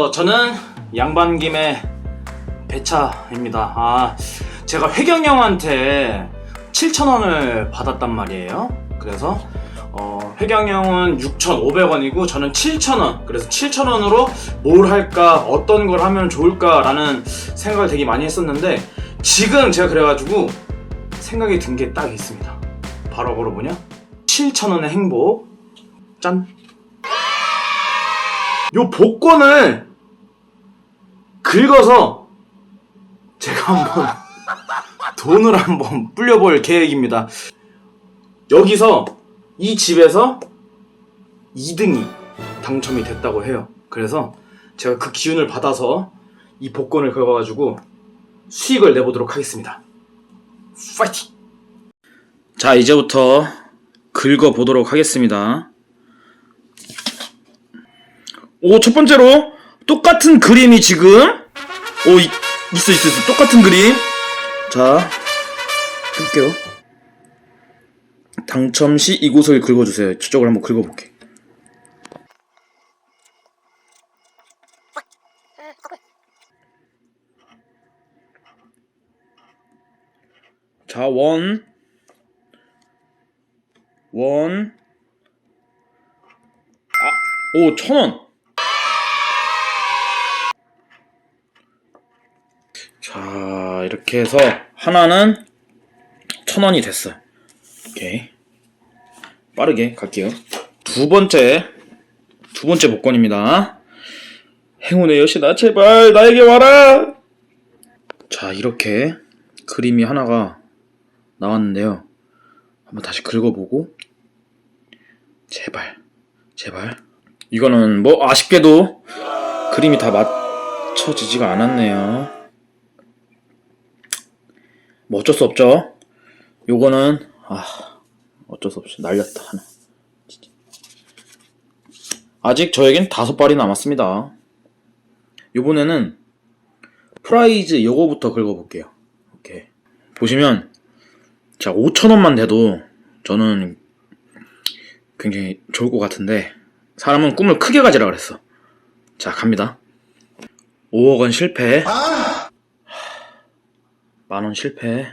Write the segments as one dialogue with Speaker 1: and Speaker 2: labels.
Speaker 1: 어, 저는 양반김의 배차입니다. 아, 제가 혜경 형한테 7,000원을 받았단 말이에요. 그래서 어, 혜경 형은 6,500원이고 저는 7,000원. 그래서 7,000원으로 뭘 할까, 어떤 걸 하면 좋을까라는 생각을 되게 많이 했었는데 지금 제가 그래가지고 생각이 든 게 딱 있습니다. 바로 바로 뭐냐? 7,000원의 행복. 짠. 요 복권을 긁어서 제가 한번 돈을 한번 불려볼 계획입니다. 여기서 이 집에서 2등이 당첨이 됐다고 해요. 그래서 제가 그 기운을 받아서 이 복권을 긁어가지고 수익을 내보도록 하겠습니다. 파이팅! 자, 이제부터 긁어보도록 하겠습니다. 오, 첫 번째로 똑같은 그림이 지금 오, 이- 있어, 있어, 있어. 똑같은 그림. 자, 해볼게요. 당첨 시 이곳을 긁어주세요. 저쪽을 한번 긁어볼게. 자, 원. 원. 아, 오, 천 원. 자, 이렇게 해서 하나는 천 원이 됐어. 오케이. 빠르게 갈게요. 두 번째, 두 번째 복권입니다. 행운의 여신아, 제발 나에게 와라! 자, 이렇게 그림이 하나가 나왔는데요. 한번 다시 긁어보고. 제발, 제발. 이거는 뭐 아쉽게도 그림이 다 맞춰지지가 않았네요. 뭐 어쩔 수 없죠. 요거는 아 어쩔 수 없이 날렸다 하나. 아직 저에겐 다섯 발이 남았습니다. 요번에는 프라이즈 요거부터 긁어볼게요. 오케이. 보시면 자 5천 원만 돼도 저는 굉장히 좋을 것 같은데 사람은 꿈을 크게 가지라 그랬어. 자 갑니다. 5억 원 실패. 만 원 실패.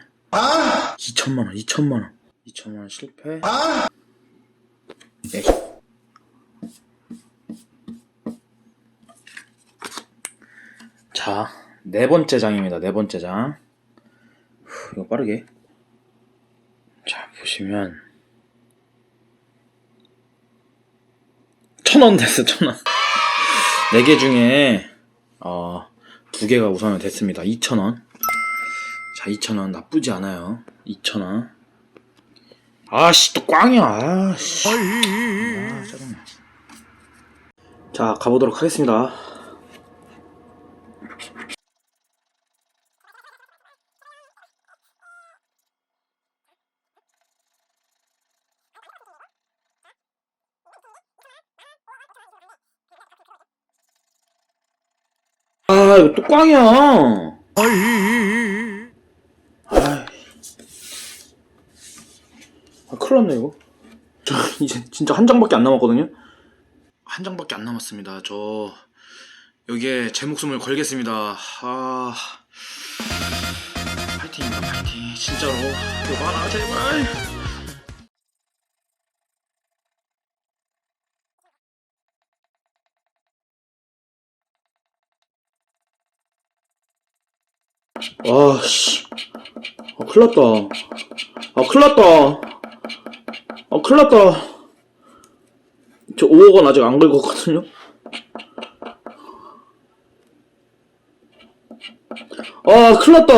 Speaker 1: 2천만 원, 2천만 원. 2천만 원 실패. 네. 자, 네 번째 장입니다. 네 번째 장. 후, 이거 빠르게. 자, 보시면 천 원 됐어, 천 원. 네 개 중에 어, 두 개가 우선은 됐습니다. 2천 원. 자, 2,000원 나쁘지 않아요. 2,000원. 아씨, 또 꽝이야. 아씨. 아, 짜증나. 자, 가보도록 하겠습니다. 아, 이거 또 꽝이야. 아이. 아, 큰일 났네, 이거. 저, 이제 진짜 한 장밖에 안 남았거든요? 한 장밖에 안 남았습니다. 저, 여기에 제 목숨을 걸겠습니다. 아. 파이팅입니다, 파이팅. 진짜로. 이거 봐라, 제발. 아, 씨. 아, 큰일 났다. 아, 큰일 났다. 아, 큰일 났다. 저 5억 원 아직 안 긁었거든요? 아, 큰일 났다.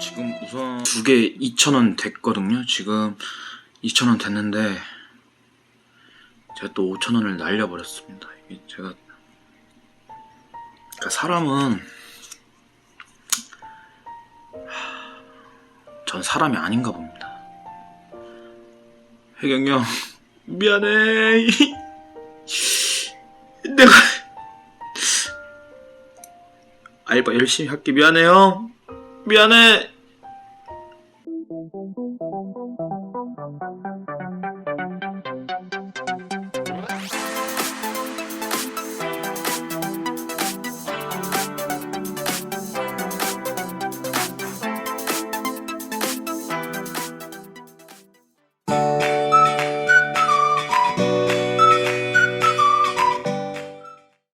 Speaker 1: 지금 우선 두 개 2,000원 됐거든요. 지금 2,000원 됐는데, 제가 또 5,000원을 날려버렸습니다. 이게 제가 그러니까 사람은 하, 전 사람이 아닌가 봅니다. 혜경이 형 미안해. 내가 알바 열심히 할게 미안해 형. 미안해.